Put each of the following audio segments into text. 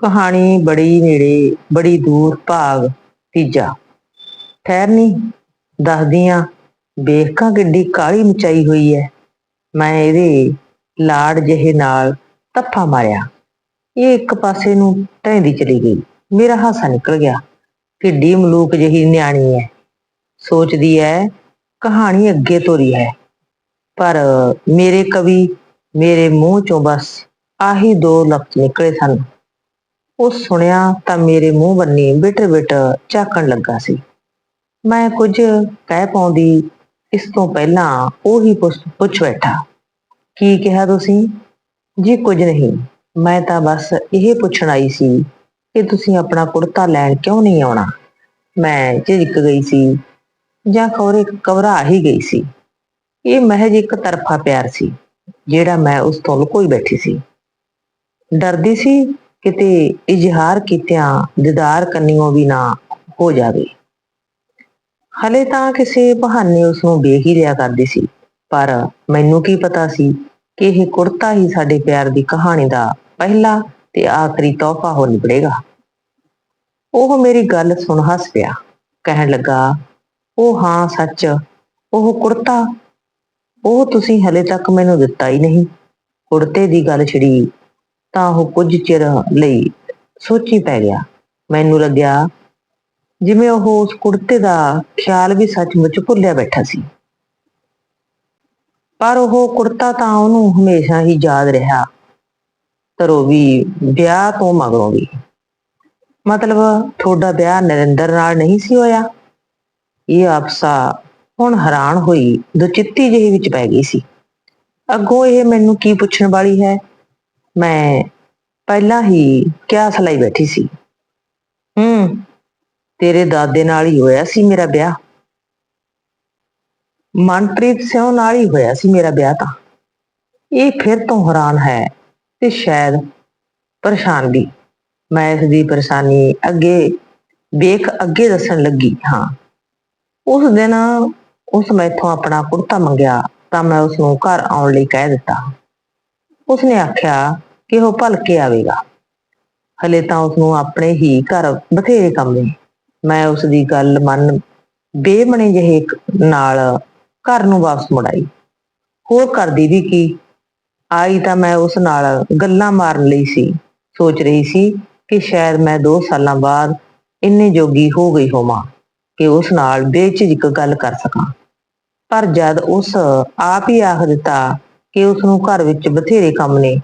ਕਹਾਣੀ ਬੜੀ ਨੇੜੇ, ਬੜੀ ਦੂਰ ਭਾਗ ਤੀਜਾ। ਠਹਿਰਨੀ ਦੱਸਦੀਆਂ, ਵੇਖਾਂ ਕਿੱਡੀ ਕਾਲੀ ਮਚਾਈ ਹੋਈ ਐ। ਮੈਂ ਇਹਦੇ ਲਾੜ ਜਿਹੇ ਨਾਲ ਤੱਫਾ ਮਾਰਿਆ। ਇਹ ਇੱਕ ਪਾਸੇ ਨੂੰ ਢਹਿੰਦੀ ਚਲੀ ਗਈ। ਮੇਰਾ ਹਾਸਾ ਨਿਕਲ ਗਿਆ। ਕਿੱਡੀ ਮਲੂਕ ਜਿਹੀ ਨਿਆਣੀ ਐ। ਸੋਚਦੀ ਐ, ਕਹਾਣੀ ਅੱਗੇ ਤੋਰੀ ਹੈ। ਪਰ ਮੇਰੇ ਕਵੀ ਮੇਰੇ ਮੂੰਹ ਚੋਂ ਬਸ ਆਹੀ ਦੋ ਲਫ਼ਜ਼ ਨਿਕਲੇ ਸਨ। ਉਹ ਸੁਣਿਆ ਤਾਂ ਮੇਰੇ ਮੂੰਹ ਬੰਨੀ ਬਿਟਰ ਬਿਟ ਝਾਕਣ ਲੱਗਾ ਸੀ। ਮੈਂ ਕੁਝ ਕਹਿ ਪਾਉਂਦੀ, ਇਸ ਤੋਂ ਪਹਿਲਾਂ ਉਹ ਹੀ ਪੁੱਛ ਬੈਠਾ, ਕੀ ਕਿਹਾ ਤੁਸੀਂ? ਜੀ, ਕੁਝ ਨਹੀਂ। ਮੈਂ ਤਾਂ ਬਸ ਇਹ ਪੁੱਛਣ ਆਈ ਸੀ ਕਿ ਤੁਸੀਂ ਆਪਣਾ ਕੁੜਤਾ ਲੈਣ ਕਿਉਂ ਨਹੀਂ ਆਉਣਾ? ਮੈਂ ਝਿਜਕ ਗਈ ਸੀ ਜਾਂ ਖੌਰੇ ਘਬਰਾ ਹੀ ਗਈ ਸੀ। ਇਹ ਮਹਿਜ ਇੱਕ ਤਰਫਾ ਪਿਆਰ ਸੀ, ਜਿਹੜਾ ਮੈਂ ਉਸ ਤੋਂ ਲੁਕੋਈ ਬੈਠੀ ਸੀ। ਡਰਦੀ ਸੀ ਕਿਤੇ ਇਜ਼ਹਾਰ ਕੀਤਿਆਂ ਦੀਦਾਰ ਕੰਨਿਓ ਵੀ ਨਾ ਹੋ ਜਾਵੇ। ਹਲੇ ਤਾਂ ਕਿਸੇ ਬਹਾਨੇ ਉਸ ਨੂੰ ਵੇਖ ਹੀ ਰਿਆ ਕਰਦੀ ਸੀ, ਪਰ ਮੈਨੂੰ ਕੀ ਪਤਾ ਸੀ ਕਿ ਇਹ ਕੁੜਤਾ ਹੀ ਸਾਡੇ ਪਿਆਰ ਦੀ ਕਹਾਣੀ ਦਾ ਪਹਿਲਾ ਤੇ ਆਖਰੀ ਤੋਹਫਾ ਹੋ ਨਿਬੜੇਗਾ। ਉਹ ਮੇਰੀ ਗੱਲ ਸੁਣ ਹੱਸ ਪਿਆ, ਕਹਿਣ ਲੱਗਾ, ਉਹ ਹਾਂ, ਸੱਚ, ਉਹ ਕੁੜਤਾ, ਉਹ ਤੁਸੀਂ ਹਲੇ ਤੱਕ ਮੈਨੂੰ ਦਿੱਤਾ ਹੀ ਨਹੀਂ। ਕੁੜਤੇ ਦੀ ਗੱਲ ਛਿੜੀ ਤਾਂ ਉਹ ਕੁਝ ਚਿਰ ਲਈ ਸੋਚੀ ਪੈ ਗਿਆ। ਮੈਨੂੰ ਲੱਗਿਆ ਜਿਵੇਂ ਉਹ ਉਸ ਕੁੜਤੇ ਦਾ ਖਿਆਲ ਵੀ ਸੱਚਮੁੱਚ ਭੁੱਲਿਆ ਬੈਠਾ ਸੀ। ਪਰ ਉਹ ਕੁੜਤਾ ਤਾਂ ਉਹਨੂੰ ਹਮੇਸ਼ਾ ਹੀ ਯਾਦ ਰਿਹਾ। ਤਰੋ ਵੀ ਵਿਆਹ ਤੋਂ ਮਗਰੋਂ ਵੀ। ਮਤਲਬ ਤੁਹਾਡਾ ਵਿਆਹ ਨਰਿੰਦਰ ਨਾਲ ਨਹੀਂ ਸੀ ਹੋਇਆ। ਇਹ ਆਪਸਾ ਹੁਣ ਹੈਰਾਨ ਹੋਈ, ਦੁਚਿੱਤੀ ਜਿਹੀ ਵਿੱਚ ਪੈ ਗਈ ਸੀ। ਅੱਗੋਂ ਇਹ ਮੈਨੂੰ ਕੀ ਪੁੱਛਣ ਵਾਲੀ ਹੈ? ਮੈਂ ਪਹਿਲਾਂ ਹੀ ਕਿਆ ਸਲਾਈ ਬੈਠੀ ਸੀ। ਹੂੰ, ਤੇਰੇ ਦਾਦੇ ਨਾਲ ਹੀ ਹੋਇਆ ਸੀ ਮੇਰਾ ਵਿਆਹ। ਮਨਪ੍ਰੀਤ ਸਿੰਘ ਨਾਲ ਹੀ ਹੋਇਆ ਸੀ ਮੇਰਾ ਵਿਆਹ ਤਾਂ। ਇਹ ਫਿਰ ਤੋਂ ਹੈਰਾਨ ਹੈ ਤੇ ਸ਼ਾਇਦ ਪਰੇਸ਼ਾਨ ਵੀ। ਮੈਂ ਇਸ ਦੀ ਪਰੇਸ਼ਾਨੀ ਅੱਗੇ ਵੇਖ ਅੱਗੇ ਦੱਸਣ ਲੱਗੀ ਹਾਂ। ਉਸ ਦਿਨ ਉਸ ਮੈਥੋਂ ਆਪਣਾ ਕੁੜਤਾ ਮੰਗਿਆ ਤਾਂ ਮੈਂ ਉਸ ਨੂੰ ਘਰ ਆਉਣ ਲਈ ਕਹਿ ਦਿੱਤਾ। ਉਸਨੇ ਆਖਿਆ ਕਿ ਉਹ ਭਲਕੇ ਆਵੇਗਾ। ਹਲੇ ਤਾਂ ਉਸ ਨੂੰ ਆਪਣੇ ਹੀ ਘਰ ਬਥੇਰੇ ਕੰਮ ਨੇ। ਮੈਂ ਉਸ ਦੀ ਗੱਲ ਮੰਨ ਬੇਮਣੇ ਜਿਹੇ ਨਾਲ ਘਰ ਨੂੰ ਵਾਪਸ ਮੁੜਾਈ। ਹੋਰ ਕਰਦੀ ਵੀ ਕੀ? ਆਈ ਤਾਂ ਮੈਂ ਉਸ ਨਾਲ ਗੱਲਾਂ ਮਾਰਨ ਲਈ ਸੀ। ਸੋਚ ਰਹੀ ਸੀ ਕਿ ਸ਼ਾਇਦ ਮੈਂ 2 ਸਾਲਾਂ ਬਾਅਦ ਇੰਨੇ ਜੋਗੀ ਹੋ ਗਈ ਹੋਵਾਂ ਕਿ ਉਸ ਨਾਲ ਬੇਝਿਜਕ ਗੱਲ ਕਰ ਸਕਾਂ। ਪਰ ਜਦ ਉਸ ਆਪ ਹੀ ਆਖ ਦਿੱਤਾ ਕਿ ਉਸ ਨੂੰ ਘਰ ਵਿੱਚ ਬਥੇਰੇ ਕੰਮ ਨੇ,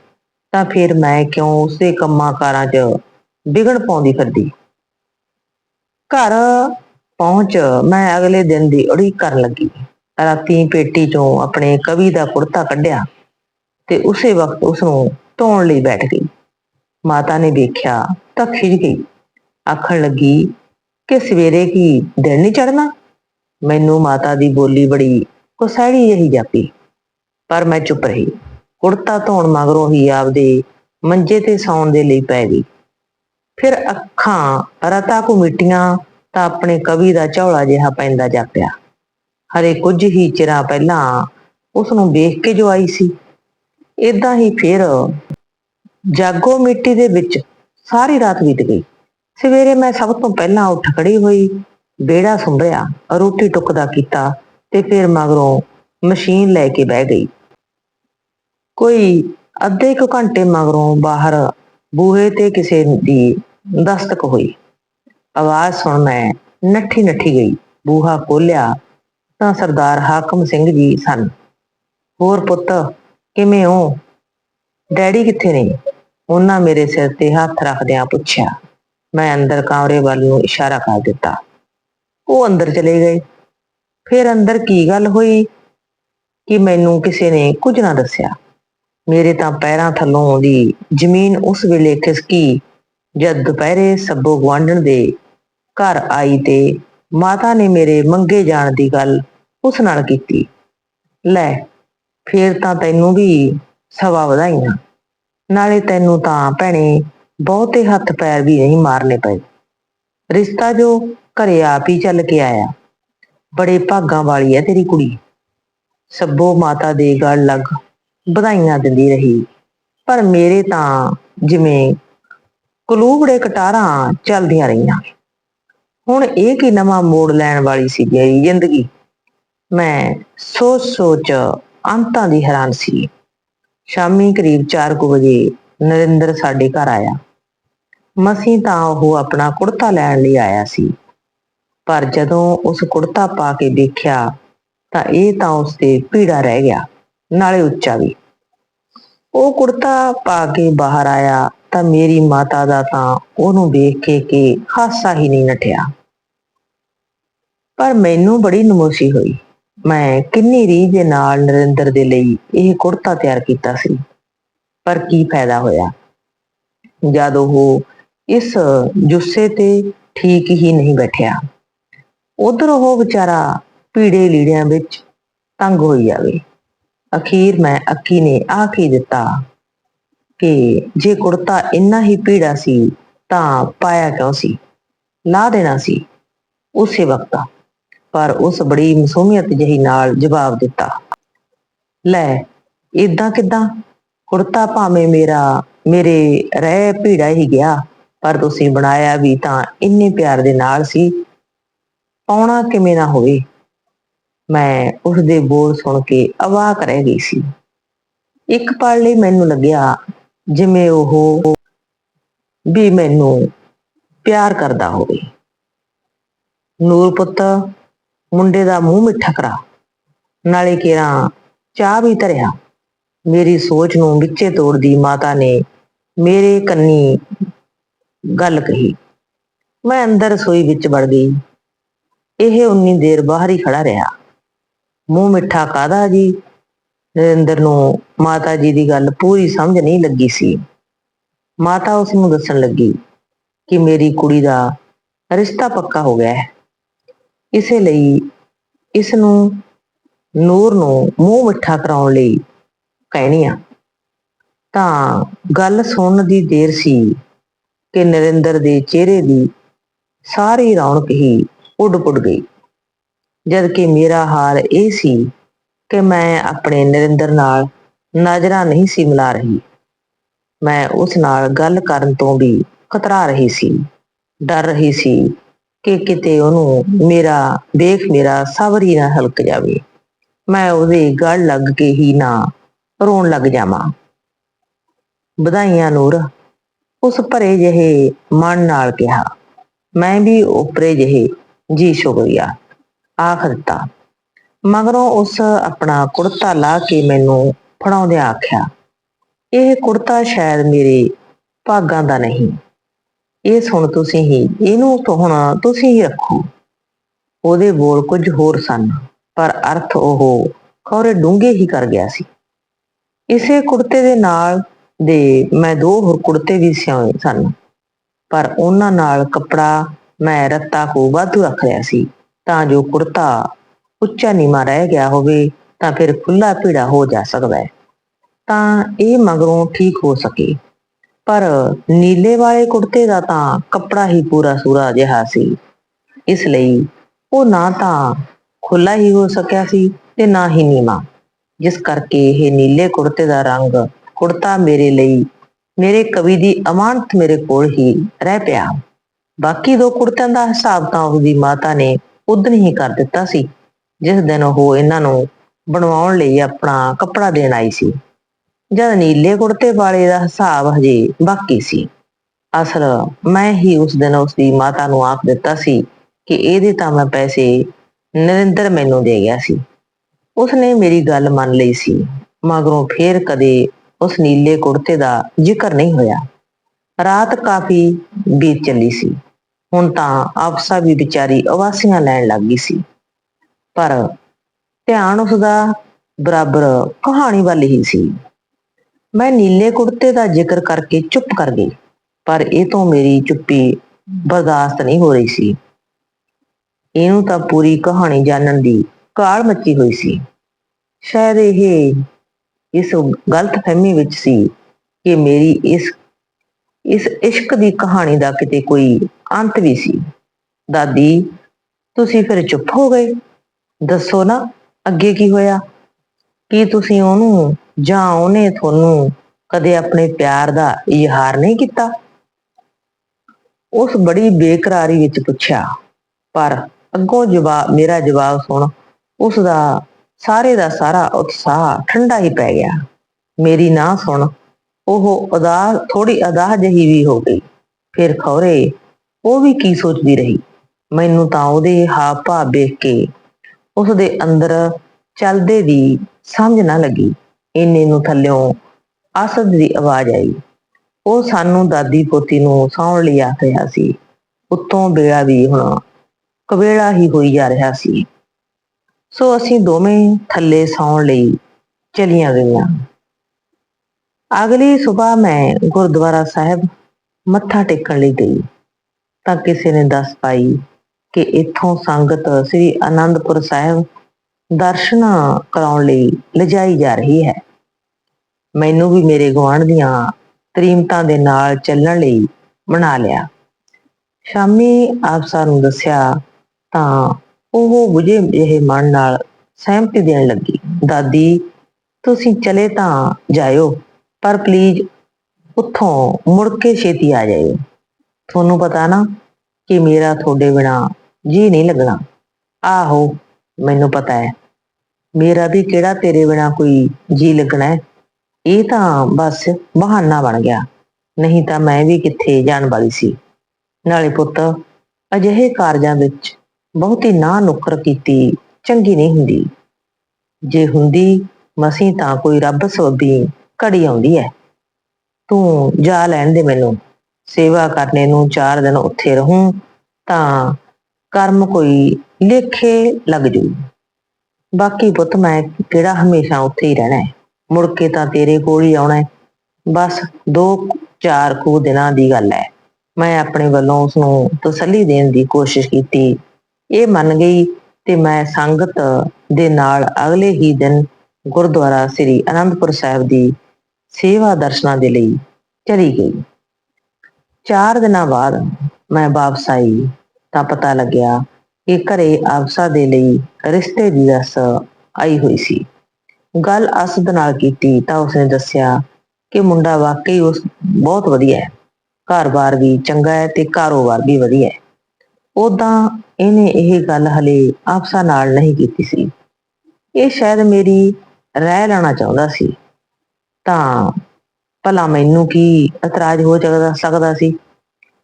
ਤਾਂ ਫਿਰ ਮੈਂ ਕਿਉਂ ਉਸੇ ਕੰਮਾਂ ਕਾਰਾਂ 'ਚ ਵਿਗੜ ਪਾਉਂਦੀ ਫਿਰਦੀ? ਘਰ ਪਹੁੰਚ ਮੈਂ ਅਗਲੇ ਦਿਨ ਦੀ ਉਡੀਕ ਕਰਨ ਲੱਗੀ। ਰਾਤੀ ਪੇਟੀ 'ਚੋਂ ਆਪਣੇ ਕਵੀ ਦਾ ਕੁੜਤਾ ਕੱਢਿਆ ਤੇ ਉਸੇ ਵਕਤ ਉਸ ਨੂੰ ਧੋਣ ਲਈ ਬੈਠ ਗਈ। ਮਾਤਾ ਨੇ ਵੇਖਿਆ ਤਾਂ ਖਿਜ ਗਈ। ਆਖਣ ਲੱਗੀ, ਕਿ ਸਵੇਰੇ ਕੀ ਦਿਨ ਨਹੀਂ ਚੜਨਾ ਮੈਨੂੰ ਮਾਤਾ ਦੀ ਬੋਲੀ ਬੜੀ ਕੁਸੈੜੀ ਜਿਹੀ ਜਾਪੀ। ਪਰ ਮੈਂ ਚੁੱਪ ਰਹੀ। ਕੁੜਤਾ ਧੋਣ ਮਗਰੋਂ ਹੀ ਆਪਦੇ ਮੰਜੇ ਤੇ ਸੌਣ ਦੇ ਲਈ ਪੈ ਗਈ। ਫਿਰ ਅੱਖਾਂ ਰਤਾ ਕੋ ਮਿਟੀਆਂ ਤਾਂ ਆਪਣੇ ਕਵੀ ਦਾ ਝੌਲਾ ਜਿਹਾ ਪੈਂਦਾ ਜਾਪਿਆ ਹਰੇ ਕੁਝ ਹੀ ਚਿਰਾਂ ਪਹਿਲਾਂ ਉਸ ਨੂੰ ਵੇਖ ਕੇ ਜੋ ਆਈ ਸੀ। ਇਦਾਂ ਹੀ ਫਿਰ ਜਾਗੋ ਮਿੱਟੀ ਦੇ ਵਿੱਚ ਸਾਰੀ ਰਾਤ ਬੀਤ ਗਈ। ਸਵੇਰੇ ਮੈਂ ਸਭ ਤੋਂ ਪਹਿਲਾਂ ਉੱਠ ਖੜੀ ਹੋਈ ਬੇੜਾ ਸੁੰਭਿਆ ਰੋਟੀ ਟੁੱਕਦਾ ਕੀਤਾ ਤੇ ਫਿਰ ਮਗਰੋਂ ਮਸ਼ੀਨ ਲੈ ਕੇ ਬਹਿ ਗਈ। ਕੋਈ ਅੱਧੇ ਕੁ ਘੰਟੇ ਮਗਰੋਂ ਬਾਹਰ ਬੂਹੇ ਤੇ ਕਿਸੇ ਦੀ ਦਸਤਕ ਹੋਈ। ਆਵਾਜ਼ ਸੁਣ ਮੈਂ ਨੱਠੀ ਨੱਠੀ ਗਈ। ਬੂਹਾ ਖੋਲਿਆ ਤਾਂ ਸਰਦਾਰ ਹਾਕਮ ਸਿੰਘ ਜੀ ਸਨ। ਹੋਰ ਪੁੱਤ, ਕਿਵੇਂ ਹੋ? ਡੈਡੀ ਕਿੱਥੇ ਨੇ? ਉਹਨਾਂ ਮੇਰੇ ਸਿਰ ਤੇ ਹੱਥ ਰੱਖਦਿਆਂ ਪੁੱਛਿਆ। ਮੈਂ ਅੰਦਰ ਕਮਰੇ ਵੱਲ ਨੂੰ ਇਸ਼ਾਰਾ ਕਰ ਦਿੱਤਾ। ਉਹ ਅੰਦਰ ਚਲੇ ਗਏ। ਫਿਰ ਅੰਦਰ ਕੀ ਗੱਲ ਹੋਈ? ਕਿ ਮੈਨੂੰ ਕਿਸੇ ਨੇ ਕੁਝ ਨਾ ਦੱਸਿਆ। ਮੇਰੇ ਤਾਂ ਪੈਰਾਂ ਥੱਲੋਂ ਆਉਂਦੀ ਜ਼ਮੀਨ ਉਸ ਵੇਲੇ ਖਿਸਕੀ, ਜਦ ਦੁਪਹਿਰੇ ਸੱਬੋ ਗਵਾਂਢਣ ਦੇ ਘਰ ਆਈ ਤੇ ਮਾਤਾ ਨੇ ਮੇਰੇ ਮੰਗੇ ਜਾਣ ਦੀ ਗੱਲ ਉਸ ਨਾਲ ਕੀਤੀ। ਲੈ, ਫੇਰ ਤਾਂ ਤੈਨੂੰ ਵੀ ਸਵਾ ਵਧਾਈਆਂ। ਨਾਲੇ ਤੈਨੂੰ ਤਾਂ ਭੈਣੇ ਬਹੁਤੇ ਹੱਥ ਪੈਰ ਵੀ ਨਹੀਂ ਮਾਰਨੇ ਪਏ। ਰਿਸ਼ਤਾ ਜੋ ਘਰੇ ਆਪ ਹੀ ਚੱਲ ਕੇ ਆਇਆ। ਬੜੇ ਭਾਗਾਂ ਵਾਲੀ ਹੈ ਤੇਰੀ ਕੁੜੀ। ਸੱਬੋ ਮਾਤਾ ਦੇ ਗੱਲ ਲੱਗ ਵਧਾਈਆਂ ਦਿੰਦੀ ਰਹੀ। ਪਰ ਮੇਰੇ ਤਾਂ ਜਿਵੇਂ ਕਲੂਬੜੇ ਕਟਾਰਾਂ ਚੱਲਦੀਆਂ ਰਹੀਆਂ। ਹੁਣ ਇਹ ਕੀ ਨਵਾਂ ਮੋੜ ਲੈਣ ਵਾਲੀ ਸੀ ਮੇਰੀ ਜ਼ਿੰਦਗੀ? ਮੈਂ ਸੋਚ ਸੋਚ ਅੰਤਾਂ ਦੀ ਹੈਰਾਨ ਸੀ। ਸ਼ਾਮੀ ਕਰੀਬ 4 ਵਜੇ ਨਰਿੰਦਰ ਸਾਡੇ ਘਰ ਆਇਆ। ਮਸੀਂ ਤਾਂ ਉਹ ਆਪਣਾ ਕੁੜਤਾ ਲੈਣ ਲਈ ਆਇਆ ਸੀ। ਪਰ ਜਦੋਂ ਉਸ ਕੁੜਤਾ ਪਾ ਕੇ ਦੇਖਿਆ ਤਾਂ ਇਹ ਤਾਂ ਉਸ ਤੇ ਪੀੜਾ ਰਹਿ ਗਿਆ। ਨਾਲੇ ਉੱਚਾ ਵੀ। ਉਹ ਕੁੜਤਾ ਪਾ ਕੇ ਬਾਹਰ ਆਇਆ ਤਾਂ ਮੇਰੀ ਮਾਤਾ ਦਾ ਤਾਂ ਉਹਨੂੰ ਵੇਖ ਕੇ ਕਿ ਹਾਸਾ ਹੀ ਨਹੀਂ ਨਠਿਆ। ਪਰ ਮੈਨੂੰ ਬੜੀ ਨਮੋਸ਼ੀ ਹੋਈ। ਮੈਂ ਕਿੰਨੀ ਰੀਝ ਦੇ ਨਾਲ ਨਰਿੰਦਰ ਦੇ ਲਈ ਇਹ ਕੁੜਤਾ ਤਿਆਰ ਕੀਤਾ ਸੀ। ਪਰ ਕੀ ਫਾਇਦਾ ਹੋਇਆ? ਜਦ ਉਹ ਇਸ ਜੁੱਸੇ ਤੇ ਠੀਕ ਹੀ ਨਹੀਂ ਬੈਠਿਆ, ਉਧਰ ਉਹ ਵਿਚਾਰਾ ਪੀੜੇ ਲੀੜਿਆਂ ਵਿੱਚ ਤੰਗ ਹੋਈ ਜਾਵੇ। ਅਖੀਰ ਮੈਂ ਅੱਕੀ ਨੇ ਆਖ ਹੀ ਦਿੱਤਾ? ਕਿ ਜੇ ਕੁੜਤਾ ਇੰਨਾ ਹੀ ਪੀੜਾ ਸੀ, ਤਾਂ ਪਾਇਆ ਕਿਉਂ ਸੀ? ਲਾ ਦੇਣਾ ਸੀ ਉਸੇ ਵਕਤ। ਪਰ ਉਸ ਬੜੀ ਮਸੂਮੀਅਤ ਜਹੀ ਨਾਲ ਜਵਾਬ ਦਿੱਤਾ, ਲੈ ਇਦਾਂ ਕਿਦਾਂ? ਕੁੜਤਾ ਭਾਵੇਂ ਮੇਰਾ, ਮੇਰੇ ਰਹਿ ਭੀੜਾ ਹੀ ਗਿਆ, ਪਰ ਤੁਸੀਂ ਬਣਾਇਆ ਵੀ ਤਾਂ ਇੰਨੇ ਪਿਆਰ ਦੇ ਨਾਲ ਸੀ। ਪਾਉਣਾ ਕਿਵੇਂ ਨਾ ਹੋਵੇ। ਮੈਂ ਉਸ ਦੇ ਬੋਲ ਸੁਣ ਕੇ ਅਵਾਕ ਰਹਿ ਗਈ ਸੀ। ਇੱਕ ਪਲ ਲਈ ਮੈਨੂੰ ਲੱਗਿਆ ਜਿਵੇਂ ਉਹ ਵੀ ਮੈਨੂੰ ਪਿਆਰ ਕਰਦਾ ਹੋਵੇ। ਨੂਰ ਪੁੱਤ, ਮੁੰਡੇ ਦਾ ਮੂੰਹ ਮਿੱਠਾ ਕਰਾ। ਨਾਲੇ ਕਿਹਾ, ਚਾਹ ਵੀ ਧਰਿਆ। ਮੇਰੀ ਸੋਚ ਨੂੰ ਵਿੱਚੇ ਤੋੜਦੀ ਮਾਤਾ ਨੇ ਮੇਰੇ ਕੰਨੀ ਗੱਲ ਕਹੀ। ਮੈਂ ਅੰਦਰ ਰਸੋਈ ਵਿੱਚ ਵੜ ਗਈ। ਇਹ ਉਨੀ ਦੇਰ ਬਾਹਰ ਹੀ ਖੜਾ ਰਿਹਾ। ਮੂੰਹ ਮਿੱਠਾ ਕਾਦਾ ਜੀ? ਨਰਿੰਦਰ ਨੂੰ ਮਾਤਾ ਜੀ ਦੀ ਗੱਲ ਪੂਰੀ ਸਮਝ ਨਹੀਂ ਲੱਗੀ ਸੀ। ਮਾਤਾ ਉਸ ਨੂੰ ਦੱਸਣ ਲੱਗੀ ਕਿ ਮੇਰੀ ਕੁੜੀ ਦਾ ਰਿਸ਼ਤਾ ਪੱਕਾ ਹੋ ਗਿਆ ਹੈ। ਇਸੇ ਲਈ ਇਸ ਨੂੰ ਨੂਰ ਨੂੰ ਮੂੰਹ ਮਿੱਠਾ ਕਰਾਉਣ ਲਈ ਕਹਿਣੀ ਆ। ਤਾਂ ਗੱਲ ਸੁਣਨ ਦੀ ਦੇਰ ਸੀ ਕਿ ਨਰਿੰਦਰ ਦੇ ਚਿਹਰੇ ਦੀ ਸਾਰੀ ਰੌਣਕ ਹੀ ਉੱਡ ਪੁੱਡ ਗਈ। ਜਦ ਕਿ ਮੇਰਾ ਹਾਲ ਇਹ ਸੀ ਕਿ ਮੈਂ ਆਪਣੇ ਨਰਿੰਦਰ ਨਾਲ ਨਜ਼ਰਾਂ ਨਹੀਂ ਸੀ ਮਿਲਾ ਰਹੀ। ਮੈਂ ਉਸ ਨਾਲ ਗੱਲ ਕਰਨ ਤੋਂ ਵੀ ਕਤਰਾ ਰਹੀ ਸੀ। ਡਰ ਰਹੀ ਸੀ ਕਿ ਕਿਤੇ ਉਹਨੂੰ ਮੇਰਾ, ਦੇਖ ਮੇਰਾ ਸਬਰੀ ਨਾ ਹਲਕ ਜਾਵੇ। ਮੈਂ ਉਹਦੇ ਗਲ ਲੱਗ ਕੇ ਹੀ ਨਾ ਰੋਣ ਲੱਗ ਜਾਵਾਂ। ਵਧਾਈਆਂ ਨੂਰ, ਉਸ ਭਰੇ ਜਿਹੇ ਮਨ ਨਾਲ ਕਿਹਾ। ਮੈਂ ਵੀ ਉਪਰੇ ਜਿਹੇ ਜੀ ਸ਼ੁਕਰੀਆ। ਆਖ ਦਿੱਤਾ। ਮਗਰੋਂ ਉਸ ਆਪਣਾ ਕੁੜਤਾ ਲਾ ਕੇ ਮੈਨੂੰ ਫੜਾਉਂਦਿਆਂ ਆਖਿਆ, ਇਹ ਕੁੜਤਾ ਸ਼ਾਇਦ ਮੇਰੇ ਭਾਗਾਂ ਦਾ ਨਹੀਂ। ਇਹ ਸੁਣ ਤੁਸੀਂ ਹੀ, ਇਹਨੂੰ ਹੁਣ ਤੁਸੀਂ ਹੀ ਰੱਖੋ। ਉਹਦੇ ਬੋਲ ਕੁਝ ਹੋਰ ਸਨ, ਪਰ ਅਰਥ ਉਹ ਖੌਰੇ ਡੂੰਘੇ ਹੀ ਕਰ ਗਿਆ ਸੀ। ਇਸੇ ਕੁੜਤੇ ਦੇ ਨਾਲ ਦੇ ਮੈਂ ਦੋ ਹੋਰ ਕੁੜਤੇ ਵੀ ਸਿਉਏ ਸਨ, ਪਰ ਉਹਨਾਂ ਨਾਲ ਕੱਪੜਾ ਮੈਂ ਰੱਤਾ ਕੋ ਵਾਧੂ ਰੱਖ ਲਿਆ ਸੀ। ਤਾਂ ਜੋ ਕੁੜਤਾ ਉੱਚਾ ਨੀਵਾਂ ਰਹਿ ਗਿਆ ਹੋਵੇ, ਤਾਂ ਫਿਰ ਖੁੱਲਾ ਪੀੜਾ ਹੋ ਜਾ ਸਕਦਾ ਹੈ। ਤਾਂ ਇਹ ਮਗਰੋਂ ਠੀਕ ਹੋ ਸਕੇ। ਪਰ ਨੀਲੇ ਵਾਲੇ ਕੁੜਤੇ ਦਾ ਤਾਂ ਕੱਪੜਾ ਹੀ ਪੂਰਾ ਸੂਰਾ ਜਿਹਾ ਸੀ। ਇਸ ਲਈ ਉਹ ਨਾ ਤਾਂ ਖੁੱਲਾ ਹੀ ਹੋ ਸਕਿਆ ਸੀ ਤੇ ਨਾ ਹੀ ਨੀਵਾਂ। ਜਿਸ ਕਰਕੇ ਇਹ ਨੀਲੇ ਕੁੜਤੇ ਦਾ ਰੰਗ ਕੁੜਤਾ ਮੇਰੇ ਲਈ, ਮੇਰੇ ਕਵੀ ਦੀ ਅਮਾਨਤ ਮੇਰੇ ਕੋਲ ਹੀ ਰਹਿ ਪਿਆ। ਬਾਕੀ ਦੋ ਕੁੜਤਿਆਂ ਦਾ ਹਿਸਾਬ ਤਾਂ ਉਹਦੀ ਮਾਤਾ ਨੇ ਉਦਨ ਹੀ ਕਰ ਦਿੱਤਾ ਸੀ। ਜਿਸ ਦਿਨ ਉਹ ਇਹਨਾਂ ਨੂੰ ਬਣਵਾਉਣ ਲਈ ਆਪਣਾ ਕੱਪੜਾ ਦੇਣ ਆਈ ਸੀ। ਜਦ ਨੀਲੇ ਕੁੜਤੇ ਵਾਲੇ ਦਾ ਹਿਸਾਬ ਹਜੇ ਬਾਕੀ ਸੀ। ਅਸਲ ਮੈਂ ਹੀ ਉਸ ਦਿਨ ਉਸ ਦੀ ਮਾਤਾ ਨੂੰ ਆਖ ਦਿੱਤਾ ਸੀ ਕਿ ਇਹਦੇ ਤਾਂ ਮੈਂ ਪੈਸੇ ਨਰਿੰਦਰ ਮੈਨੂੰ ਦੇ ਗਿਆ ਸੀ। ਉਸਨੇ ਮੇਰੀ ਗੱਲ ਮੰਨ ਲਈ ਸੀ, ਮਗਰੋਂ ਫੇਰ ਕਦੇ ਉਸ ਨੀਲੇ ਕੁੜਤੇ ਦਾ ਜ਼ਿਕਰ ਨਹੀਂ ਹੋਇਆ। ਰਾਤ ਕਾਫੀ ਬੀਤ ਚੱਲੀ ਸੀ। ਹੁਣ ਤਾਂ ਆਪਸਾ ਵੀ ਵਿਚਾਰੀ ਅਵਾਸੀਆਂ ਲੈਣ ਲੱਗ ਗਈ ਸੀ। ਪਰ ਧਿਆਨ ਉਸਦਾ ਬਰਾਬਰ ਕਹਾਣੀ ਵੱਲ ਹੀ ਸੀ। ਮੈਂ ਨੀਲੇ ਕੁੜਤੇ ਦਾ ਜ਼ਿਕਰ ਕਰਕੇ ਚੁੱਪ ਕਰ ਗਈ, ਪਰ ਇਹ ਤੋਂ ਮੇਰੀ ਚੁੱਪੀ ਬਰਦਾਸ਼ਤ ਨਹੀਂ ਹੋ ਰਹੀ ਸੀ। ਇਹਨੂੰ ਤਾਂ ਪੂਰੀ ਕਹਾਣੀ ਜਾਣਨ ਦੀ ਕਾਲ ਮੱਚੀ ਹੋਈ ਸੀ। ਸ਼ਾਇਦ ਇਹ ਇਸ ਗਲਤ ਫਹਿਮੀ ਵਿੱਚ ਸੀ ਕਿ ਮੇਰੀ ਇਸ ਇਸ ਇਸ਼ਕ ਦੀ ਕਹਾਣੀ ਦਾ ਕਿਤੇ ਕੋਈ ਅੰਤ ਵੀ ਸੀ। ਦਾਦੀ, ਤੁਸੀਂ ਫਿਰ ਚੁੱਪ ਹੋ ਗਏ। ਦੱਸੋ ਨਾ, ਅੱਗੇ ਕੀ ਹੋਇਆ? ਕੀ ਤੁਸੀਂ ਉਹਨੂੰ ਜਾਂ ਉਹਨੇ ਤੁਹਾਨੂੰ ਕਦੇ ਆਪਣੇ ਪਿਆਰ ਦਾ ਇਜ਼ਹਾਰ ਨਹੀਂ ਕੀਤਾ? ਉਸ ਬੜੀ ਬੇਕਰਾਰੀ ਵਿੱਚ ਪੁੱਛਿਆ। ਪਰ ਅੱਗੋਂ ਜਵਾਬ, ਮੇਰਾ ਜਵਾਬ ਸੁਣ, ਉਸ ਦਾ ਸਾਰੇ ਦਾ ਸਾਰਾ ਉਤਸ਼ਾਹ ਠੰਡਾ ਹੀ ਪੈ ਗਿਆ। ਮੇਰੀ ਨਾ ਸੁਣ, ਉਹ ਅਦਾਹ ਥੋੜੀ ਅਦਾਹ ਜਹੀ ਵੀ ਹੋ ਗਈ। ਫਿਰ ਖੌਰੇ ਉਹ ਵੀ ਕੀ ਸੋਚਦੀ ਰਹੀ? ਮੈਨੂੰ ਤਾਂ ਉਹਦੇ ਹਾਵ ਭਾਵ ਵੇਖ ਕੇ ਉਸ ਦੇ ਅੰਦਰ ਚੱਲਦੇ ਦੀ ਸਮਝ ਨਾ ਲੱਗੀ। ਇੰਨੇ ਨੂੰ ਥੱਲਿਓਂ ਅਸਦ ਦੀ ਆਵਾਜ਼ ਆਈ। ਉਹ ਸਾਨੂੰ ਦਾਦੀ ਪੋਤੀ ਨੂੰ ਸੌਣ ਲਈ ਆਖ ਰਿਹਾ ਸੀ। ਉੱਤੋਂ ਬੇੜਾ ਵੀ ਹੁਣ ਕਵੇਲਾ ਹੀ ਹੋਈ ਜਾ ਰਿਹਾ ਸੀ। ਸੋ ਅਸੀਂ ਦੋਵੇਂ ਥੱਲੇ ਸੌਣ ਲਈ ਚਲੀਆਂ ਗਈਆਂ। ਅਗਲੀ ਸਵੇਰ ਮੈਂ ਗੁਰਦੁਆਰਾ ਸਾਹਿਬ ਮੱਥਾ ਟੇਕਣ ਲਈ ਗਈ। ਤਾਂ ਕਿਸੇ ਨੇ ਦੱਸ ਪਾਈ ਕਿ ਇੱਥੋਂ ਸੰਗਤ ਸ੍ਰੀ ਅਨੰਦਪੁਰ ਸਾਹਿਬ ਦਰਸ਼ਨ ਕਰਾਉਣ ਲਈ ਲਿਜਾਈ ਜਾ ਰਹੀ ਹੈ। ਮੈਨੂੰ ਵੀ ਮੇਰੇ ਗੁਆਂਢ ਦੀਆਂ ਤਰੀਮਤਾਂ ਦੇ ਨਾਲ ਚੱਲਣ ਲਈ ਬਣਾ ਲਿਆ। ਸ਼ਾਮੀ ਆਪਸਾ ਨੂੰ ਦੱਸਿਆ ਤਾਂ ਉਹ ਬੁਝੇ ਜਿਹੇ ਮਨ ਨਾਲ ਸਹਿਮਤੀ ਦੇਣ ਲੱਗੀ, ਦਾਦੀ, ਤੁਸੀਂ ਚਲੇ ਤਾਂ ਜਾਇਓ, ਪਰ ਪਲੀਜ਼ ਉੱਥੋਂ ਮੁੜ ਕੇ ਛੇਤੀ ਆ ਜਾਇਓ। ਤੁਹਾਨੂੰ ਪਤਾ ਨਾ ਕਿ ਮੇਰਾ ਤੁਹਾਡੇ ਬਿਨਾ ਜੀ ਨਹੀਂ ਲੱਗਣਾ। ਆਹੋ, ਮੈਨੂੰ ਪਤਾ ਹੈ। ਮੇਰਾ ਵੀ ਕਿਹੜਾ ਤੇਰੇ ਬਿਨਾ ਕੋਈ ਜੀ ਲੱਗਣਾ ਹੈ? ਇਹ ਤਾਂ ਬਸ ਬਹਾਨਾ ਬਣ ਗਿਆ। ਨਹੀਂ ਤਾਂ ਮੈਂ ਵੀ ਕਿੱਥੇ ਜਾਣ ਵਾਲੀ ਸੀ। ਨਾਲੇ ਪੁੱਤ, ਅਜਿਹੇ ਕਾਰਜਾਂ ਵਿੱਚ ਬਹੁਤੀ ਨਾ ਨੁਕਰ ਕੀਤੀ ਚੰਗੀ ਨਹੀਂ ਹੁੰਦੀ। ਜੇ ਹੁੰਦੀ ਮਸੀਂ ਤਾਂ ਕੋਈ ਰੱਬ ਸਬਬੀ ਘੜੀ ਆਉਂਦੀ ਹੈ। ਤੂੰ ਜਾ ਲੈਣ ਦੇ ਮੈਨੂੰ। ਸੇਵਾ ਕਰਨੇ ਨੂੰ 4 ਦਿਨ ਉੱਥੇ ਰਹੂੰ, ਤਾਂ ਕਰਮ ਕੋਈ ਲੇਖੇ ਲੱਗ ਜੂ। ਬਾਕੀ ਪੁੱਤ ਮੈਂ ਕਿਹੜਾ ਹਮੇਸ਼ਾ ਉੱਥੇ ਹੀ ਰਹਿਣਾ ਹੈ? ਮੁੜ ਕੇ ਤਾਂ ਤੇਰੇ ਕੋਲ ਹੀ ਆਉਣਾ ਹੈ। ਬਸ ਦੋ, ਚਾਰ ਕੁ ਦਿਨਾਂ ਦੀ ਗੱਲ ਹੈ। ਮੈਂ ਆਪਣੇ ਵੱਲੋਂ ਉਸ ਨੂੰ ਤਸੱਲੀ ਦੇਣ ਦੀ ਕੋਸ਼ਿਸ਼ ਕੀਤੀ। ਇਹ ਮੰਨ ਗਈ ਤੇ ਮੈਂ ਸੰਗਤ ਦੇ ਨਾਲ ਅਗਲੇ ਹੀ ਦਿਨ ਗੁਰਦੁਆਰਾ ਸ੍ਰੀ ਅਨੰਦਪੁਰ ਸਾਹਿਬ ਦੀ ਸੇਵਾ ਦਰਸ਼ਨਾਂ ਦੇ ਲਈ ਚਲੀ ਗਈ। ਚਾਰ ਦਿਨਾਂ ਬਾਅਦ ਮੈਂ ਵਾਪਸ ਆਈ, ਤਾਂ ਪਤਾ ਲੱਗਿਆ ਕਿ ਘਰੇ ਆਪਸਾ ਦੇ ਲਈ ਰਿਸ਼ਤੇ ਦੀ ਰਸ ਆਈ ਹੋਈ ਸੀ। ਗੱਲ ਅਸਦ ਨਾਲ ਕੀਤੀ ਤਾਂ ਉਸਨੇ ਦੱਸਿਆ ਕਿ ਮੁੰਡਾ ਵਾਕਈ ਉਸ ਬਹੁਤ ਵਧੀਆ ਹੈ। ਘਰ-ਬਾਰ ਵੀ ਚੰਗਾ ਹੈ ਤੇ ਕਾਰੋਬਾਰ ਵੀ ਵਧੀਆ ਹੈ। ਉਦਾਂ ਇਹਨੇ ਇਹ ਗੱਲ ਹਲੇ ਆਪਸਾ ਨਾਲ ਨਹੀਂ ਕੀਤੀ ਸੀ। ਇਹ ਸ਼ਾਇਦ ਮੇਰੀ ਰਹਿ ਲੈਣਾ ਚਾਹੁੰਦਾ ਸੀ। ਤਾਂ ਭਲਾ ਮੈਨੂੰ ਕੀ ਇਤਰਾਜ਼ ਹੋ ਸਕਦਾ ਸਕਦਾ ਸੀ?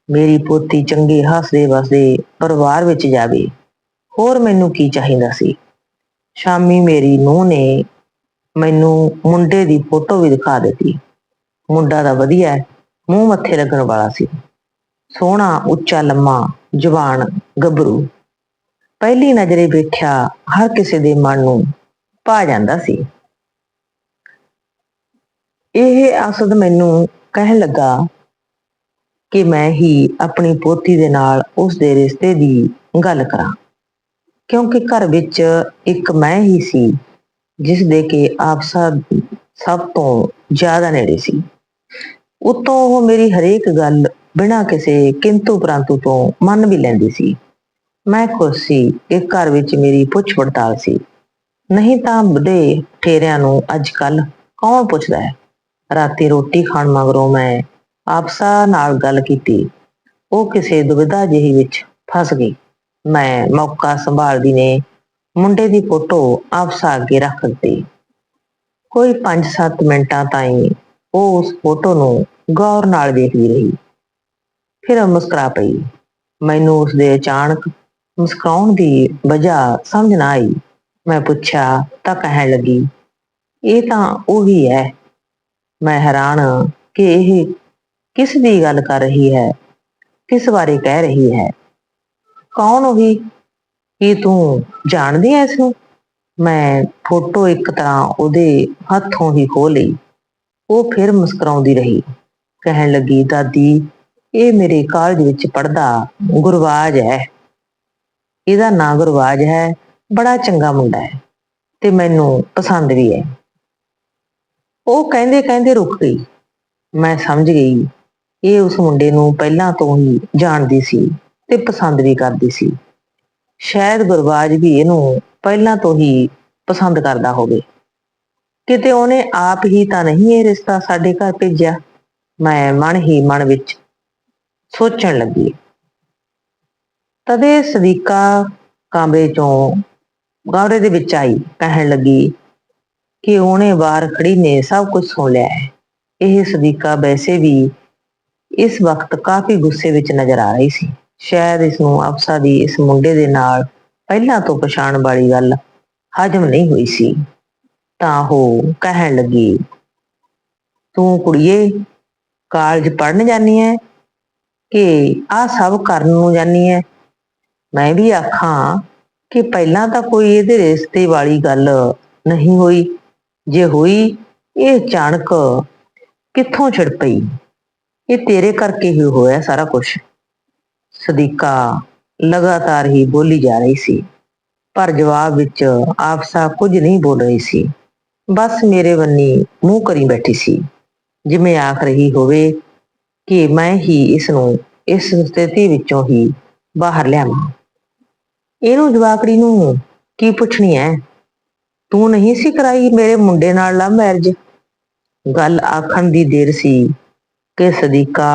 ਮੇਰੀ ਪੋਤੀ ਚੰਗੇ ਹੱਸਦੇ ਵਸਦੇ ਪਰਿਵਾਰ ਵਿੱਚ ਜਾਵੇ, ਹੋਰ ਮੈਨੂੰ ਕੀ ਚਾਹੀਦਾ ਸੀ? ਸ਼ਾਮੀ ਮੇਰੀ ਨੂੰਹ ਨੇ ਮੈਨੂੰ ਮੁੰਡੇ ਦੀ ਫੋਟੋ ਵੀ ਦਿਖਾ ਦਿੱਤੀ। ਮੁੰਡਾ ਦਾ ਵਧੀਆ ਮੂੰਹ ਮੱਥੇ ਲੱਗਣ ਵਾਲਾ ਸੀ। ਸੋਹਣਾ, ਉੱਚਾ, ਲੰਮਾ, ਜਵਾਨ, ਗੱਭਰੂ। ਪਹਿਲੀ ਨਜ਼ਰੇ ਵੇਖਿਆ ਹਰ ਕਿਸੇ ਦੇ ਮਨ ਨੂੰ ਪਾ ਜਾਂਦਾ ਸੀ। ਇਹ ਅਸਦ ਮੈਨੂੰ ਕਹਿਣ ਲੱਗਾ ਕਿ ਮੈਂ ਹੀ ਆਪਣੀ ਪੋਤੀ ਦੇ ਨਾਲ ਉਸ ਦੇ ਰਿਸ਼ਤੇ ਦੀ ਗੱਲ ਕਰਾਂ। ਕਿਉਂਕਿ ਘਰ ਵਿੱਚ ਇੱਕ ਮੈਂ ਹੀ ਸੀ, ਜਿਸ ਦੇ ਕਿ ਆਪਸਾ ਸਭ ਤੋਂ ਜ਼ਿਆਦਾ ਨੇੜੇ ਸੀ। ਉਤੋਂ ਉਹ ਮੇਰੀ ਹਰੇਕ ਗੱਲ ਬਿਨਾਂ ਕਿਸੇ ਕਿੰਤੂ ਪ੍ਰੰਤੂ ਤੋਂ ਮੰਨ ਵੀ ਲੈਂਦੀ ਸੀ। ਮੈਂ ਖੁਸ਼ ਸੀ ਕਿ ਘਰ ਵਿੱਚ ਮੇਰੀ ਪੁੱਛ ਪੜਤਾਲ ਸੀ। ਨਹੀਂ ਤਾਂ ਬੁੱਢੇ ਠੇਰਿਆਂ ਨੂੰ ਅੱਜ ਕੱਲ ਕੌਣ ਪੁੱਛਦਾ ਹੈ? ਰਾਤੀ ਰੋਟੀ ਖਾਣ ਮਗਰੋਂ ਮੈਂ ਆਪਸਾ ਨਾਲ ਗੱਲ ਕੀਤੀ। ਉਹ ਕਿਸੇ ਦੁਵਿਧਾ ਜਿਹੀ ਵਿੱਚ ਫਸ ਗਈ। ਮੈਂ ਮੌਕਾ ਸੰਭਾਲਦੀ ਨੇ ਮੁੰਡੇ ਦੀ ਫੋਟੋ ਆਪਸਾ ਅੱਗੇ ਰੱਖ ਦਿੱਤੀ। ਕੋਈ 5-7 ਮਿੰਟਾਂ ਤਾਈਂ ਉਹ ਉਸ ਫੋਟੋ ਨੂੰ ਗੌਰ ਨਾਲ ਵੇਖਦੀ ਰਹੀ। ਫਿਰ ਮੁਸਕਰਾ ਪਈ। ਮੈਨੂੰ ਉਸ ਦੇ ਅਚਾਨਕ ਮੁਸਕਾਉਣ ਦੀ ਵਜ੍ਹਾ ਸਮਝ ਨਾ ਆਈ। ਮੈਂ ਪੁੱਛਿਆ, ਤਾਂ ਕਹਿਣ ਲੱਗੀ, ਇਹ ਤਾਂ ਉਹੀ ਹੈ। ਮੈਂ ਹੈਰਾਨ ਹਾਂ ਕਿ ਇਹ ਕਿਸ ਦੀ ਗੱਲ ਕਰ ਰਹੀ ਹੈ, ਕਿਸ ਬਾਰੇ ਕਹਿ ਰਹੀ ਹੈ। ਕੌਣ ਉਹੀ? ਕੀ ਤੂੰ ਜਾਣਦੀ ਐ ਇਸ ਨੂੰ? ਮੈਂ ਫੋਟੋ ਇੱਕ ਤਰ੍ਹਾਂ ਉਹਦੇ ਹੱਥੋਂ ਹੀ ਖੋ ਲਈ। ਉਹ ਫਿਰ ਮੁਸਕਰਾਉਂਦੀ ਰਹੀ। ਕਹਿਣ ਲੱਗੀ, ਦਾਦੀ, ਇਹ ਮੇਰੇ ਕਾਲਜ ਵਿੱਚ ਪੜਦਾ ਗੁਰਵਾਜ ਹੈ। ਇਹਦਾ ਨਾਂ ਗੁਰਵਾਜ ਹੈ, ਬੜਾ ਚੰਗਾ ਮੁੰਡਾ ਹੈ ਤੇ ਮੈਨੂੰ ਪਸੰਦ ਵੀ ਹੈ। ਉਹ ਕਹਿੰਦੇ ਕਹਿੰਦੇ ਰੁਕ ਗਈ। ਮੈਂ ਸਮਝ ਗਈ। ਇਹ ਉਸ ਮੁੰਡੇ ਨੂੰ ਪਹਿਲਾਂ ਤੋਂ ਹੀ ਜਾਣਦੀ ਸੀ ਤੇ ਪਸੰਦ ਵੀ ਕਰਦੀ ਸੀ। ਸ਼ਾਇਦ ਗੁਰਬਾਜ ਵੀ ਇਹਨੂੰ ਪਹਿਲਾਂ ਤੋਂ ਹੀ ਪਸੰਦ ਕਰਦਾ ਹੋਵੇ। ਕਿਤੇ ਉਹਨੇ ਆਪ ਹੀ ਤਾਂ ਨਹੀਂ ਇਹ ਰਿਸ਼ਤਾ ਸਾਡੇ ਘਰ ਭੇਜਿਆ? ਮੈਂ ਮਨ ਹੀ ਮਨ ਵਿੱਚ ਸੋਚਣ ਲੱਗੀ। ਤਦੇ ਸਦੀਕਾ ਕਮਰੇ ਚੋਂ ਗਾਵੜੇ ਦੇ ਵਿੱਚ ਆਈ। ਕਹਿਣ ਲੱਗੀ ਕਿ ਉਹਨੇ ਬਾਹਰ ਖੜੀ ਨੇ, ਸਭ ਕੁਝ ਸੁਣ ਲਿਆ ਹੈ। ਇਹ ਸਦੀਕਾ ਵੈਸੇ ਵੀ ਇਸ ਵਕਤ ਕਾਫੀ ਗੁੱਸੇ ਵਿੱਚ ਨਜ਼ਰ ਆ ਰਹੀ ਸੀ। ਸ਼ਾਇਦ ਇਸ ਨੂੰ ਅਫਸਾ ਦੀ ਇਸ ਮੁੰਡੇ ਦੇ ਨਾਲ ਪਹਿਲਾਂ ਤੋਂ ਪਛਾਣ ਵਾਲੀ ਗੱਲ ਹਜਮ ਨਹੀਂ ਹੋਈ ਸੀ। ਤਾਂ ਉਹ ਕਹਿਣ ਲੱਗੀ, ਤੂੰ ਕੁੜੀਏ, ਕਾਲਜ ਪੜਨ ਜਾਨੀ ਐ ਕਿ ਆ ਸਭ ਕਰਨ ਨੂੰ ਜਾਨੀ ਐ? ਮੈਂ ਵੀ ਆਖਾਂ ਕਿ ਪਹਿਲਾਂ ਤਾਂ ਕੋਈ ਇਹਦੇ ਰਿਸ਼ਤੇ ਵਾਲੀ ਗੱਲ ਨਹੀਂ ਹੋਈ। ਜੇ ਹੋਈ, ਇਹ ਅਚਾਨਕ ਕਿੱਥੋਂ ਛਿੜ ਪਈ? ਇਹ ਤੇਰੇ ਕਰਕੇ ਹੀ ਹੋਇਆ ਸਾਰਾ ਕੁਝ ਸਦੀਕਾ ਲਗਾਤਾਰ ਹੀ ਬੋਲੀ ਜਾ ਰਹੀ ਸੀ, ਪਰ ਜਵਾਬ ਵਿੱਚ ਆਪਸਾ ਕੁਝ ਨਹੀਂ ਬੋਲ ਰਹੀ ਸੀ। ਬਸ ਮੇਰੇ ਬੰਨੀ ਮੂੰਹ ਕਰੀ ਬੈਠੀ ਸੀ। ਜਿਵੇਂ ਆਖ ਰਹੀ ਹੋਵੇ ਕਿ ਮੈਂ ਹੀ ਇਸ ਨੂੰ ਇਸ ਸਥਿਤੀ ਵਿੱਚੋਂ ਹੀ ਬਾਹਰ ਲਿਆਵਾਂ। ਇਹਨੂੰ ਜਵਾਕੜੀ ਨੂੰ ਕੀ ਪੁੱਛਣੀ ਹੈ ਤੂੰ ਨਹੀਂ ਸੀ ਕਰਾਈ ਮੇਰੇ ਮੁੰਡੇ ਨਾਲ ਲਵ ਮੈਰਿਜ ਗੱਲ ਆਖਣ ਦੀ ਦੇਰ ਸੀ। ਕਿ ਸਦੀਕਾ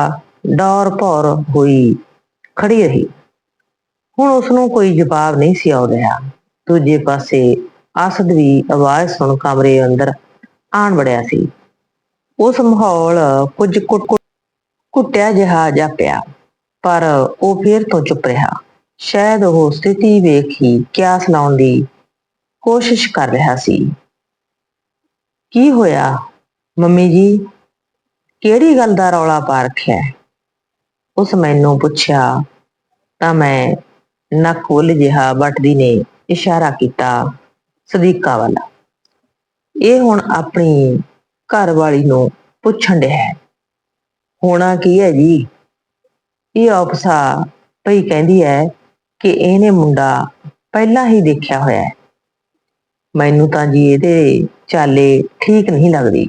ਡੌਰ ਭੌਰ ਹੋਈ ਖੜੀ ਰਹੀ। ਹੁਣ ਉਸ ਨੂੰ ਕੋਈ ਜਵਾਬ ਨਹੀਂ ਸੀ ਆ ਰਿਹਾ। ਦੂਜੇ ਪਾਸੇ ਅਸਦ ਵੀ ਆਵਾਜ਼ ਸੁਣ ਕਮਰੇ ਅੰਦਰ ਆਣ ਵੜਿਆ ਸੀ। ਉਸ ਮਾਹੌਲ ਕੁਝ ਕੁੱਟ ਕੁੱਟਿਆ ਜਿਹਾ ਜਾਪਿਆ ਪਰ ਉਹ ਫੇਰ ਤੋਂ ਚੁੱਪ ਰਿਹਾ। ਸ਼ਾਇਦ ਉਹ ਸਥਿਤੀ ਵੇਖੀ ਕਿਆ ਸੁਣਾਉਂਦੀ ਕੋਸ਼ਿਸ਼ ਕਰ ਰਿਹਾ ਸੀ। ਕੀ ਹੋਇਆ? ਮੰਮੀ ਜੀ, ਕਿਹੜੀ ਗੱਲ ਦਾ ਰੌਲਾ ਪਾ ਰੱਖਿਆ ਉਸ ਮੈਨੂੰ ਪੁੱਛਿਆ, ਤਾਂ ਮੈਂ ਨੱਕ ਫੁੱਲ ਜਿਹਾ ਵੱਟਦੀ ਨੇ ਇਸ਼ਾਰਾ ਕੀਤਾ ਸਦੀਕਾ ਵਾਲਾ। ਇਹ ਹੁਣ ਆਪਣੀ ਘਰ ਵਾਲੀ ਨੂੰ ਪੁੱਛਣ ਡਿਆ ਹੈ। ਹੋਣਾ ਕੀ ਹੈ ਜੀ? ਇਹ ਅਫਸਾ ਭਈ ਕਹਿੰਦੀ ਹੈ ਕਿ ਇਹਨੇ ਮੁੰਡਾ ਪਹਿਲਾਂ ਹੀ ਦੇਖਿਆ ਹੋਇਆ ਹੈ। ਮੈਨੂੰ ਤਾਂ ਜੀ ਇਹਦੇ ਚਾਲੇ ਠੀਕ ਨਹੀਂ ਲੱਗਦੀ।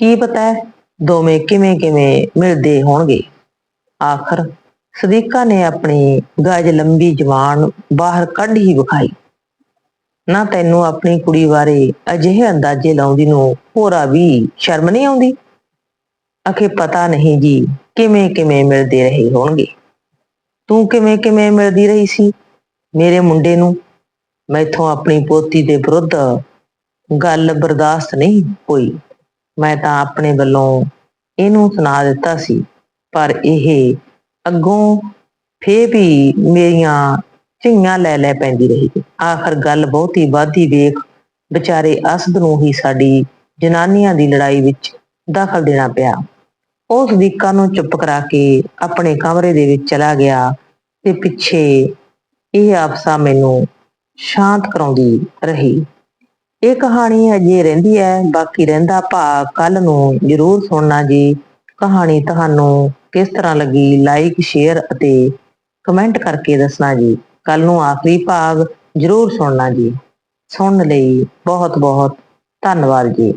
ਕੀ ਪਤਾ ਦੋਵੇਂ ਕਿਵੇਂ ਕਿਵੇਂ ਮਿਲਦੇ ਹੋਣਗੇ। ਆਖਰ ਸਦੀਕਾ ਨੇ ਆਪਣੀ ਗਜ਼ ਲੰਬੀ ਜਵਾਨ ਬਾਹਰ ਕੱਢ ਹੀ ਵਿਖਾਈ। ਨਾ ਤੈਨੂੰ ਆਪਣੀ ਕੁੜੀ ਬਾਰੇ ਅਜਿਹੇ ਅੰਦਾਜ਼ੇ ਲਾਉਂਦੀ ਨੂੰ ਹੋਰਾ ਵੀ ਸ਼ਰਮ ਨਹੀਂ ਆਉਂਦੀ? ਅਖੇ ਪਤਾ ਨਹੀਂ ਜੀ ਕਿਵੇਂ ਕਿਵੇਂ ਮਿਲਦੇ ਰਹੇ ਹੋਣਗੇ। ਤੂੰ ਕਿਵੇਂ ਕਿਵੇਂ ਮਿਲਦੀ ਰਹੀ ਸੀ? ਮੇਰੇ ਮੁੰਡੇ ਨੂੰ ਮੈਥੋਂ ਆਪਣੀ ਪੋਤੀ ਦੇ ਵਿਰੁੱਧ ਗੱਲ ਬਰਦਾਸ਼ਤ ਨਹੀਂ ਹੋਈ। ਮੈਂ ਤਾਂ ਆਪਣੇ ਵੱਲੋਂ ਇਹਨੂੰ ਸੁਣਾ ਦਿੱਤਾ ਸੀ, ਪਰ ਇਹ ਅੱਗੋਂ ਫੇਰ ਵੀ ਮੇਰੀਆਂ ਝੀਆਂ ਲੈ ਲੈ ਪੈਂਦੀ ਰਹੀ। ਆਖਰ ਗੱਲ ਬਹੁਤੀ ਵਾਧੀ ਵੇਖ ਵਿਚਾਰੇ ਅਸਦ ਨੂੰ ਹੀ ਸਾਡੀ ਜਨਾਨੀਆਂ ਦੀ ਲੜਾਈ ਵਿੱਚ ਦਖਲ ਦੇਣਾ ਪਿਆ। ਉਸ ਸਦੀਕਾ ਨੂੰ ਚੁੱਪ ਕਰਾ ਕੇ ਆਪਣੇ ਕਮਰੇ ਦੇ ਵਿੱਚ ਚਲਾ ਗਿਆ ਤੇ ਪਿੱਛੇ ਇਹ ਆਪਸਾ ਮੈਨੂੰ ਸ਼ਾਂਤ ਕਰਾਉਂਦੀ ਰਹੀ। ਇਹ ਕਹਾਣੀ ਅਜੇ ਰਹਿੰਦੀ ਹੈ, ਬਾਕੀ ਰਹਿੰਦਾ ਭਾਗ ਕੱਲ ਨੂੰ ਜਰੂਰ ਸੁਣਨਾ ਜੀ। ਕਹਾਣੀ ਤੁਹਾਨੂੰ ਕਿਸ ਤਰ੍ਹਾਂ ਲੱਗੀ? ਲਾਈਕ ਸ਼ੇਅਰ ਅਤੇ ਕਮੈਂਟ ਕਰਕੇ ਦੱਸਣਾ ਜੀ। ਕੱਲ ਨੂੰ ਆਖਰੀ ਭਾਗ ਜਰੂਰ ਸੁਣਨਾ ਜੀ। ਸੁਣਨ ਲਈ ਬਹੁਤ ਬਹੁਤ ਧੰਨਵਾਦ ਜੀ।